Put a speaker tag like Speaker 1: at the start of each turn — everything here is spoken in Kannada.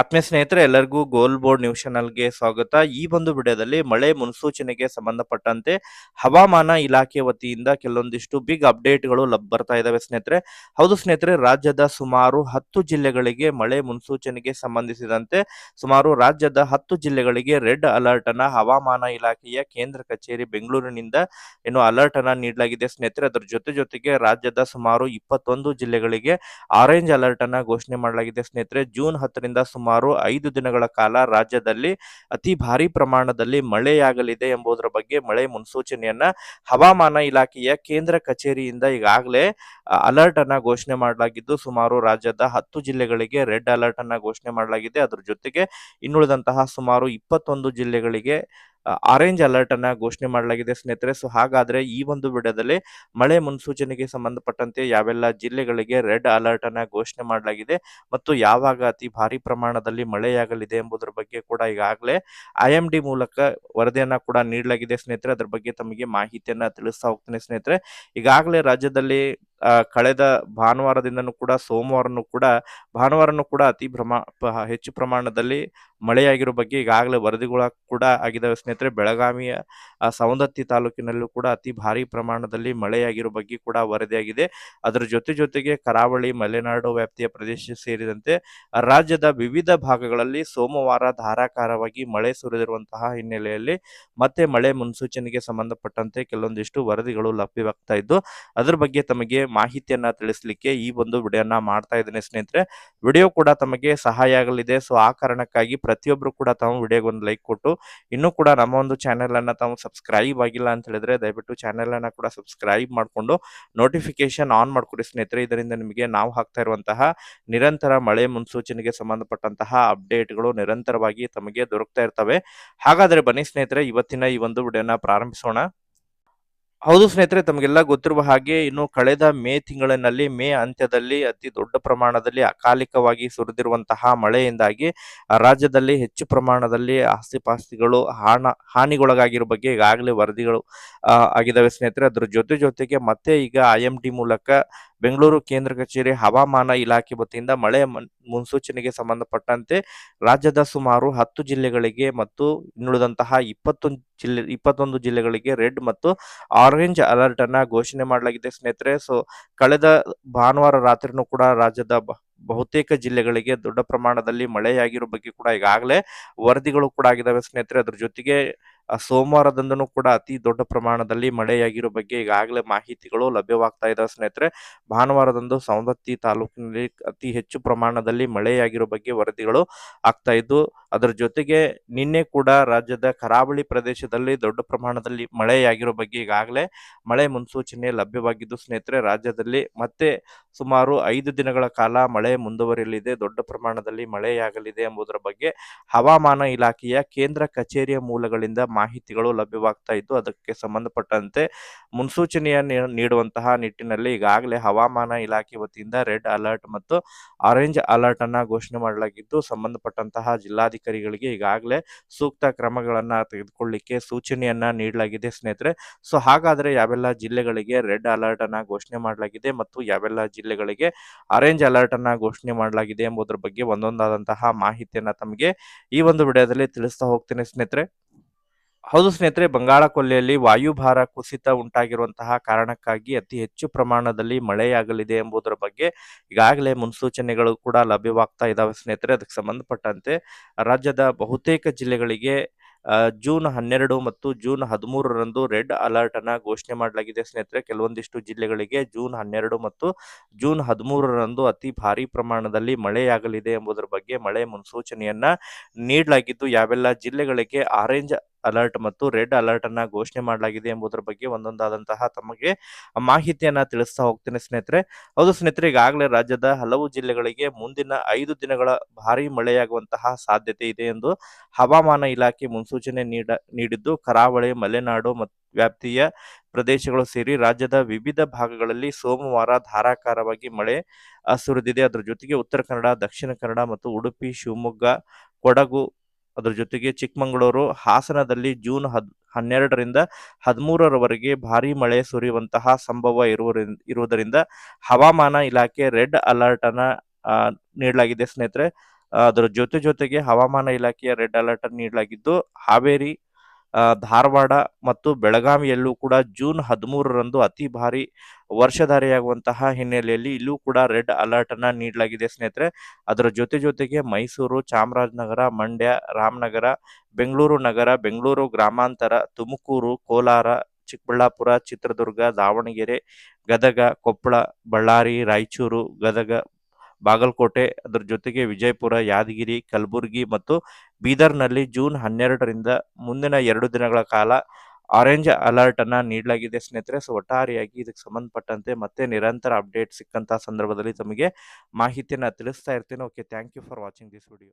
Speaker 1: ಆತ್ಮೀಯ ಸ್ನೇಹಿತರೆ, ಎಲ್ಲರಿಗೂ ಗೋಲ್ ಬೋರ್ಡ್ ನ್ಯೂಸ್ ಚಾನಲ್ಗೆ ಸ್ವಾಗತ. ಈ ಒಂದು ವಿಡಿಯೋದಲ್ಲಿ ಮಳೆ ಮುನ್ಸೂಚನೆಗೆ ಸಂಬಂಧಪಟ್ಟಂತೆ ಹವಾಮಾನ ಇಲಾಖೆ ವತಿಯಿಂದ ಕೆಲವೊಂದಿಷ್ಟು ಬಿಗ್ ಅಪ್ಡೇಟ್ಗಳು ಲಭ್ ಬರ್ತಾ ಇದಾವೆ ಸ್ನೇಹಿತರೆ. ಹೌದು ಸ್ನೇಹಿತರೆ, ರಾಜ್ಯದ ಸುಮಾರು ಹತ್ತು ಜಿಲ್ಲೆಗಳಿಗೆ ಮಳೆ ಮುನ್ಸೂಚನೆಗೆ ಸಂಬಂಧಿಸಿದಂತೆ ಸುಮಾರು ರಾಜ್ಯದ ಹತ್ತು ಜಿಲ್ಲೆಗಳಿಗೆ ರೆಡ್ ಅಲರ್ಟ್ ಅನ್ನ ಹವಾಮಾನ ಇಲಾಖೆಯ ಕೇಂದ್ರ ಕಚೇರಿ ಬೆಂಗಳೂರಿನಿಂದ ಏನು ಅಲರ್ಟ್ ಅನ್ನ ನೀಡಲಾಗಿದೆ ಸ್ನೇಹಿತರೆ. ಅದರ ಜೊತೆ ಜೊತೆಗೆ ರಾಜ್ಯದ ಸುಮಾರು ಇಪ್ಪತ್ತೊಂದು ಜಿಲ್ಲೆಗಳಿಗೆ ಆರೆಂಜ್ ಅಲರ್ಟ್ ಅನ್ನ ಘೋಷಣೆ ಮಾಡಲಾಗಿದೆ ಸ್ನೇಹಿತರೆ. ಜೂನ್ ಹತ್ತರಿಂದ ಸುಮಾರು ಐದು ದಿನಗಳ ಕಾಲ ರಾಜ್ಯದಲ್ಲಿ ಅತಿ ಭಾರಿ ಪ್ರಮಾಣದಲ್ಲಿ ಮಳೆಯಾಗಲಿದೆ ಎಂಬುದರ ಬಗ್ಗೆ ಮಳೆ ಮುನ್ಸೂಚನೆಯನ್ನ ಹವಾಮಾನ ಇಲಾಖೆಯ ಕೇಂದ್ರ ಕಚೇರಿಯಿಂದ ಈಗಾಗಲೇ ಅಲರ್ಟ್ ಅನ್ನ ಘೋಷಣೆ ಮಾಡಲಾಗಿದ್ದು, ಸುಮಾರು ರಾಜ್ಯದ ಹತ್ತು ಜಿಲ್ಲೆಗಳಿಗೆ ರೆಡ್ ಅಲರ್ಟ್ ಅನ್ನ ಘೋಷಣೆ ಮಾಡಲಾಗಿದೆ. ಅದರ ಜೊತೆಗೆ ಇನ್ನುಳಿದಂತಹ ಸುಮಾರು ಇಪ್ಪತ್ತೊಂದು ಜಿಲ್ಲೆಗಳಿಗೆ ಆರೆಂಜ್ ಅಲರ್ಟ್ ಅನ್ನ ಘೋಷಣೆ ಮಾಡಲಾಗಿದೆ ಸ್ನೇಹಿತರೆ. ಸೊ ಹಾಗಾದ್ರೆ ಈ ಒಂದು ವಿಡಿಯೋದಲ್ಲಿ ಮಳೆ ಮುನ್ಸೂಚನೆಗೆ ಸಂಬಂಧಪಟ್ಟಂತೆ ಯಾವೆಲ್ಲ ಜಿಲ್ಲೆಗಳಿಗೆ ರೆಡ್ ಅಲರ್ಟ್ ಅನ್ನ ಘೋಷಣೆ ಮಾಡಲಾಗಿದೆ ಮತ್ತು ಯಾವಾಗ ಅತಿ ಭಾರಿ ಪ್ರಮಾಣದಲ್ಲಿ ಮಳೆಯಾಗಲಿದೆ ಎಂಬುದರ ಬಗ್ಗೆ ಕೂಡ ಈಗಾಗಲೇ ಐ ಮೂಲಕ ವರದಿಯನ್ನ ಕೂಡ ನೀಡಲಾಗಿದೆ ಸ್ನೇಹಿತರೆ. ಅದರ ಬಗ್ಗೆ ತಮಗೆ ಮಾಹಿತಿಯನ್ನ ತಿಳಿಸ್ತಾ ಹೋಗ್ತೇನೆ ಸ್ನೇಹಿತರೆ. ಈಗಾಗಲೇ ರಾಜ್ಯದಲ್ಲಿ ಕಳೆದ ಭಾನುವಾರದಿಂದನೂ ಕೂಡ ಸೋಮವಾರನೂ ಕೂಡ ಭಾನುವಾರನೂ ಕೂಡ ಅತಿ ಪ್ರಮಾ ಹೆಚ್ಚು ಪ್ರಮಾಣದಲ್ಲಿ ಮಳೆಯಾಗಿರೋ ಬಗ್ಗೆ ಈಗಾಗಲೇ ವರದಿಗಳ ಕೂಡ ಆಗಿದ್ದಾವೆ ಸ್ನೇಹಿತರೆ. ಬೆಳಗಾವಿಯ ಆ, ಸವದತ್ತಿ ತಾಲೂಕಿನಲ್ಲೂ ಕೂಡ ಅತಿ ಭಾರಿ ಪ್ರಮಾಣದಲ್ಲಿ ಮಳೆಯಾಗಿರೋ ಬಗ್ಗೆ ಕೂಡ ವರದಿಯಾಗಿದೆ. ಅದರ ಜೊತೆ ಜೊತೆಗೆ ಕರಾವಳಿ ಮಲೆನಾಡು ವ್ಯಾಪ್ತಿಯ ಪ್ರದೇಶ ಸೇರಿದಂತೆ ರಾಜ್ಯದ ವಿವಿಧ ಭಾಗಗಳಲ್ಲಿ ಸೋಮವಾರ ಧಾರಾಕಾರವಾಗಿ ಮಳೆ ಸುರಿದಿರುವಂತಹ ಹಿನ್ನೆಲೆಯಲ್ಲಿ ಮತ್ತೆ ಮಳೆ ಮುನ್ಸೂಚನೆಗೆ ಸಂಬಂಧಪಟ್ಟಂತೆ ಕೆಲವೊಂದಿಷ್ಟು ವರದಿಗಳು ಲಭ್ಯವಾಗ್ತಾ ಇದ್ದು ಅದರ ಬಗ್ಗೆ ತಮಗೆ ಮಾಹಿತಿಯನ್ನ ತಿಳಿಸ್ಲಿಕ್ಕೆ ಈ ಒಂದು ವಿಡಿಯೋನ ಮಾಡ್ತಾ ಇದ್ದೀನಿ ಸ್ನೇಹಿತರೆ. ವಿಡಿಯೋ ಕೂಡ ತಮಗೆ ಸಹಾಯ ಆಗಲಿದೆ. ಸೊ, ಆ ಕಾರಣಕ್ಕಾಗಿ ಪ್ರತಿಯೊಬ್ರು ಕೂಡ ತಾವು ವಿಡಿಯೋಗೆ ಒಂದು ಲೈಕ್ ಕೊಟ್ಟು, ಇನ್ನೂ ಕೂಡ ನಮ್ಮ ಒಂದು ಚಾನೆಲ್ ಅನ್ನ ತಾವು ಸಬ್ಸ್ಕ್ರೈಬ್ ಆಗಿಲ್ಲ ಅಂತ ಹೇಳಿದ್ರೆ ದಯವಿಟ್ಟು ಚಾನೆಲ್ ಅನ್ನ ಕೂಡ ಸಬ್ಸ್ಕ್ರೈಬ್ ಮಾಡಿಕೊಂಡು ನೋಟಿಫಿಕೇಶನ್ ಆನ್ ಮಾಡ್ಕೊಡಿ ಸ್ನೇಹಿತರೆ. ಇದರಿಂದ ನಿಮಗೆ ನಾವು ಹಾಕ್ತಾ ಇರುವಂತಹ ನಿರಂತರ ಮಳೆ ಮುನ್ಸೂಚನೆಗೆ ಸಂಬಂಧಪಟ್ಟಂತಹ ಅಪ್ಡೇಟ್ಗಳು ನಿರಂತರವಾಗಿ ತಮಗೆ ದೊರಕ್ತಾ ಇರ್ತವೆ. ಹಾಗಾದ್ರೆ ಬನ್ನಿ ಸ್ನೇಹಿತರೆ, ಇವತ್ತಿನ ಈ ಒಂದು ವಿಡಿಯೋನ ಪ್ರಾರಂಭಿಸೋಣ. ಹೌದು ಸ್ನೇಹಿತರೆ, ತಮಗೆಲ್ಲ ಗೊತ್ತಿರುವ ಹಾಗೆ ಇನ್ನು ಕಳೆದ ಮೇ ತಿಂಗಳಿನಲ್ಲಿ, ಮೇ ಅಂತ್ಯದಲ್ಲಿ ಅತಿ ದೊಡ್ಡ ಪ್ರಮಾಣದಲ್ಲಿ ಅಕಾಲಿಕವಾಗಿ ಸುರಿದಿರುವಂತಹ ಮಳೆಯಿಂದಾಗಿ ರಾಜ್ಯದಲ್ಲಿ ಹೆಚ್ಚು ಪ್ರಮಾಣದಲ್ಲಿ ಆಸ್ತಿಪಾಸ್ತಿಗಳು ಹಾನ ಹಾನಿಗೊಳಗಾಗಿರೋ ಬಗ್ಗೆ ಈಗಾಗಲೇ ವರದಿಗಳು ಆಗಿದ್ದಾವೆ ಸ್ನೇಹಿತರೆ. ಅದರ ಜೊತೆ ಜೊತೆಗೆ ಮತ್ತೆ ಈಗ ಐ ಮೂಲಕ ಬೆಂಗಳೂರು ಕೇಂದ್ರ ಕಚೇರಿ ಹವಾಮಾನ ಇಲಾಖೆ ವತಿಯಿಂದ ಮಳೆ ಮನ್- ಮುನ್ಸೂಚನೆಗೆ ಸಂಬಂಧಪಟ್ಟಂತೆ ರಾಜ್ಯದ ಸುಮಾರು ಹತ್ತು ಜಿಲ್ಲೆಗಳಿಗೆ ಮತ್ತು ಇನ್ನುಳಿದಂತಹ ಇಪ್ಪತ್ತೊಂದು ಜಿಲ್ಲೆ, ಇಪ್ಪತ್ತೊಂದು ಜಿಲ್ಲೆಗಳಿಗೆ ರೆಡ್ ಮತ್ತು ಆರೆಂಜ್ ಅಲರ್ಟ್ ಅನ್ನ ಘೋಷಣೆ ಮಾಡಲಾಗಿದೆ ಸ್ನೇಹಿತರೆ. ಸೊ, ಕಳೆದ ಭಾನುವಾರ ರಾತ್ರಿನೂ ಕೂಡ ರಾಜ್ಯದ ಬಹುತೇಕ ಜಿಲ್ಲೆಗಳಿಗೆ ದೊಡ್ಡ ಪ್ರಮಾಣದಲ್ಲಿ ಮಳೆಯಾಗಿರೋ ಬಗ್ಗೆ ಕೂಡ ಈಗಾಗಲೇ ವರದಿಗಳು ಕೂಡ ಆಗಿದ್ದಾವೆ ಸ್ನೇಹಿತರೆ. ಅದ್ರ ಜೊತೆಗೆ ಸೋಮವಾರದಂದನೂ ಕೂಡ ಅತಿ ದೊಡ್ಡ ಪ್ರಮಾಣದಲ್ಲಿ ಮಳೆಯಾಗಿರೋ ಬಗ್ಗೆ ಈಗಾಗಲೇ ಮಾಹಿತಿಗಳು ಲಭ್ಯವಾಗ್ತಾ ಇದ್ದಾವೆ ಸ್ನೇಹಿತರೆ. ಭಾನುವಾರದಂದು ಸವದತ್ತಿ ತಾಲೂಕಿನಲ್ಲಿ ಅತಿ ಹೆಚ್ಚು ಪ್ರಮಾಣದಲ್ಲಿ ಮಳೆಯಾಗಿರೋ ಬಗ್ಗೆ ವರದಿಗಳು ಆಗ್ತಾ ಇದ್ದು, ಅದರ ಜೊತೆಗೆ ನಿನ್ನೆ ಕೂಡ ರಾಜ್ಯದ ಕರಾವಳಿ ಪ್ರದೇಶದಲ್ಲಿ ದೊಡ್ಡ ಪ್ರಮಾಣದಲ್ಲಿ ಮಳೆಯಾಗಿರೋ ಬಗ್ಗೆ ಈಗಾಗಲೇ ಮಳೆ ಮುನ್ಸೂಚನೆ ಲಭ್ಯವಾಗಿದ್ದು ಸ್ನೇಹಿತರೆ, ರಾಜ್ಯದಲ್ಲಿ ಮತ್ತೆ ಸುಮಾರು ಐದು ದಿನಗಳ ಕಾಲ ಮಳೆ ಮುಂದುವರಿಯಲಿದೆ. ದೊಡ್ಡ ಪ್ರಮಾಣದಲ್ಲಿ ಮಳೆಯಾಗಲಿದೆ ಎಂಬುದರ ಬಗ್ಗೆ ಹವಾಮಾನ ಇಲಾಖೆಯ ಕೇಂದ್ರ ಕಚೇರಿಯ ಮೂಲಗಳಿಂದ ಮಾಹಿತಿಗಳು ಲಭ್ಯವಾಗ್ತಾ ಇದ್ದು ಅದಕ್ಕೆ ಸಂಬಂಧಪಟ್ಟಂತೆ ಮುನ್ಸೂಚನೆಯ ನೀಡುವಂತಹ ನಿಟ್ಟಿನಲ್ಲಿ ಈಗಾಗಲೇ ಹವಾಮಾನ ಇಲಾಖೆ ವತಿಯಿಂದ ರೆಡ್ ಅಲರ್ಟ್ ಮತ್ತು ಆರೆಂಜ್ ಅಲರ್ಟ್ ಅನ್ನ ಘೋಷಣೆ ಮಾಡಲಾಗಿದ್ದು, ಸಂಬಂಧಪಟ್ಟಂತಹ ಜಿಲ್ಲಾಧಿಕಾರಿಗಳಿಗೆ ಈಗಾಗಲೇ ಸೂಕ್ತ ಕ್ರಮಗಳನ್ನ ತೆಗೆದುಕೊಳ್ಳಿಕ್ಕೆ ಸೂಚನೆಯನ್ನ ನೀಡಲಾಗಿದೆ ಸ್ನೇಹಿತರೆ. ಸೊ, ಹಾಗಾದ್ರೆ ಯಾವೆಲ್ಲ ಜಿಲ್ಲೆಗಳಿಗೆ ರೆಡ್ ಅಲರ್ಟ್ ಅನ್ನ ಘೋಷಣೆ ಮಾಡಲಾಗಿದೆ ಮತ್ತು ಯಾವೆಲ್ಲ ಜಿಲ್ಲೆಗಳಿಗೆ ಆರೆಂಜ್ ಅಲರ್ಟ್ ಅನ್ನ ಘೋಷಣೆ ಮಾಡಲಾಗಿದೆ ಎಂಬುದರ ಬಗ್ಗೆ ಒಂದೊಂದಾದಂತಹ ಮಾಹಿತಿಯನ್ನ ತಮಗೆ ಈ ಒಂದು ವಿಡಿಯೋದಲ್ಲಿ ತಿಳಿಸ್ತಾ ಹೋಗ್ತೇನೆ ಸ್ನೇಹಿತರೆ. ಹೌದು ಸ್ನೇಹಿತರೆ, ಬಂಗಾಳ ಕೊಲ್ಲಿಯಲ್ಲಿ ವಾಯುಭಾರ ಕುಸಿತ ಉಂಟಾಗಿರುವಂತಹ ಕಾರಣಕ್ಕಾಗಿ ಅತಿ ಹೆಚ್ಚು ಪ್ರಮಾಣದಲ್ಲಿ ಮಳೆಯಾಗಲಿದೆ ಎಂಬುದರ ಬಗ್ಗೆ ಈಗಾಗಲೇ ಮುನ್ಸೂಚನೆಗಳು ಕೂಡ ಲಭ್ಯವಾಗ್ತಾ ಇದ್ದಾವೆ ಸ್ನೇಹಿತರೆ. ಅದಕ್ಕೆ ಸಂಬಂಧಪಟ್ಟಂತೆ ರಾಜ್ಯದ ಬಹುತೇಕ ಜಿಲ್ಲೆಗಳಿಗೆ ಜೂನ್ ಹನ್ನೆರಡು ಮತ್ತು ಜೂನ್ ಹದಿಮೂರರಂದು ರೆಡ್ ಅಲರ್ಟ್ ಅನ್ನ ಘೋಷಣೆ ಮಾಡಲಾಗಿದೆ ಸ್ನೇಹಿತರೆ. ಕೆಲವೊಂದಿಷ್ಟು ಜಿಲ್ಲೆಗಳಿಗೆ ಜೂನ್ ಹನ್ನೆರಡು ಮತ್ತು ಜೂನ್ ಹದಿಮೂರರಂದು ಅತಿ ಭಾರಿ ಪ್ರಮಾಣದಲ್ಲಿ ಮಳೆಯಾಗಲಿದೆ ಎಂಬುದರ ಬಗ್ಗೆ ಮಳೆ ಮುನ್ಸೂಚನೆಯನ್ನ ನೀಡಲಾಗಿದ್ದು, ಯಾವೆಲ್ಲ ಜಿಲ್ಲೆಗಳಿಗೆ ಆರೆಂಜ್ ಅಲರ್ಟ್ ಮತ್ತು ರೆಡ್ ಅಲರ್ಟ್ ಅನ್ನ ಘೋಷಣೆ ಮಾಡಲಾಗಿದೆ ಎಂಬುದರ ಬಗ್ಗೆ ಒಂದೊಂದಾದಂತಹ ತಮಗೆ ಮಾಹಿತಿಯನ್ನ ತಿಳಿಸ್ತಾ ಹೋಗ್ತೇನೆ ಸ್ನೇಹಿತರೆ. ಹೌದು ಸ್ನೇಹಿತರೆ, ಈಗಾಗಲೇ ರಾಜ್ಯದ ಹಲವು ಜಿಲ್ಲೆಗಳಿಗೆ ಮುಂದಿನ ಐದು ದಿನಗಳ ಭಾರಿ ಮಳೆಯಾಗುವಂತಹ ಸಾಧ್ಯತೆ ಇದೆ ಎಂದು ಹವಾಮಾನ ಇಲಾಖೆ ಮುನ್ಸೂಚನೆ ನೀಡ, ನೀಡಿದ್ದು. ಕರಾವಳಿ, ಮಲೆನಾಡು ಮತ್ತು ವ್ಯಾಪ್ತಿಯ ಪ್ರದೇಶಗಳು ಸೇರಿ ರಾಜ್ಯದ ವಿವಿಧ ಭಾಗಗಳಲ್ಲಿ ಸೋಮವಾರ ಧಾರಾಕಾರವಾಗಿ ಮಳೆ ಸುರಿದಿದೆ. ಅದರ ಜೊತೆಗೆ ಉತ್ತರ ಕನ್ನಡ, ದಕ್ಷಿಣ ಕನ್ನಡ ಮತ್ತು ಉಡುಪಿ, ಶಿವಮೊಗ್ಗ, ಕೊಡಗು ಅದರ ಜೊತೆಗೆ ಚಿಕ್ಕಮಗಳೂರು ಹಾಸನದಲ್ಲಿ ಜೂನ್ ಹದ್, ಹನ್ನೆರಡರಿಂದ ಹದಿಮೂರರವರೆಗೆ ಭಾರಿ ಮಳೆ ಸುರಿಯುವಂತಹ ಸಂಭವ ಇರುವುದರಿಂದ ಇರುವುದರಿಂದ ಹವಾಮಾನ ಇಲಾಖೆ ರೆಡ್ ಅಲರ್ಟ್ ಅನ್ನ ನೀಡಲಾಗಿದೆ ಸ್ನೇಹಿತರೆ. ಅದರ ಜೊತೆ ಜೊತೆಗೆ ಹವಾಮಾನ ಇಲಾಖೆಯ ರೆಡ್ ಅಲರ್ಟ್ ನೀಡಲಾಗಿದ್ದು, ಹಾವೇರಿ ಧಾರವಾಡ ಮತ್ತು ಬೆಳಗಾವಿಯಲ್ಲೂ ಕೂಡ ಜೂನ್ ಹದಿಮೂರರಂದು ಅತಿ ಭಾರಿ ವರ್ಷಧಾರಿಯಾಗುವಂತಹ ಹಿನ್ನೆಲೆಯಲ್ಲಿ ಇಲ್ಲೂ ಕೂಡ ರೆಡ್ ಅಲರ್ಟ್ ಅನ್ನ ನೀಡಲಾಗಿದೆ ಸ್ನೇಹಿತರೆ. ಅದರ ಜೊತೆ ಜೊತೆಗೆ ಮೈಸೂರು, ಚಾಮರಾಜನಗರ, ಮಂಡ್ಯ, ರಾಮನಗರ, ಬೆಂಗಳೂರು ನಗರ, ಬೆಂಗಳೂರು ಗ್ರಾಮಾಂತರ, ತುಮಕೂರು, ಕೋಲಾರ, ಚಿಕ್ಕಬಳ್ಳಾಪುರ, ಚಿತ್ರದುರ್ಗ, ದಾವಣಗೆರೆ, ಗದಗ, ಕೊಪ್ಪಳ, ಬಳ್ಳಾರಿ, ರಾಯಚೂರು, ಗದಗ ಬಾಗಲಕೋಟೆ, ಅದರ ಜೊತೆಗೆ ವಿಜಯಪುರ, ಯಾದಗಿರಿ, ಕಲಬುರಗಿ ಮತ್ತು ಬೀದರ್ನಲ್ಲಿ ಜೂನ್ ಹನ್ನೆರಡರಿಂದ ಮುಂದಿನ ಎರಡು ದಿನಗಳ ಕಾಲ ಆರೆಂಜ್ ಅಲರ್ಟ್ ಅನ್ನ ನೀಡಲಾಗಿದೆ. ಸ್ನೇಹಿತರೆ, ಸೊ ಒಟ್ಟಾರೆಯಾಗಿ ಇದಕ್ಕೆ ಸಂಬಂಧಪಟ್ಟಂತೆ ಮತ್ತೆ ನಿರಂತರ ಅಪ್ಡೇಟ್ ಸಿಕ್ಕಂತಹ ಸಂದರ್ಭದಲ್ಲಿ ತಮಗೆ ಮಾಹಿತಿಯನ್ನ ತಿಳಿಸ್ತಾ ಇರ್ತೀನಿ. Okay thank you for watching this video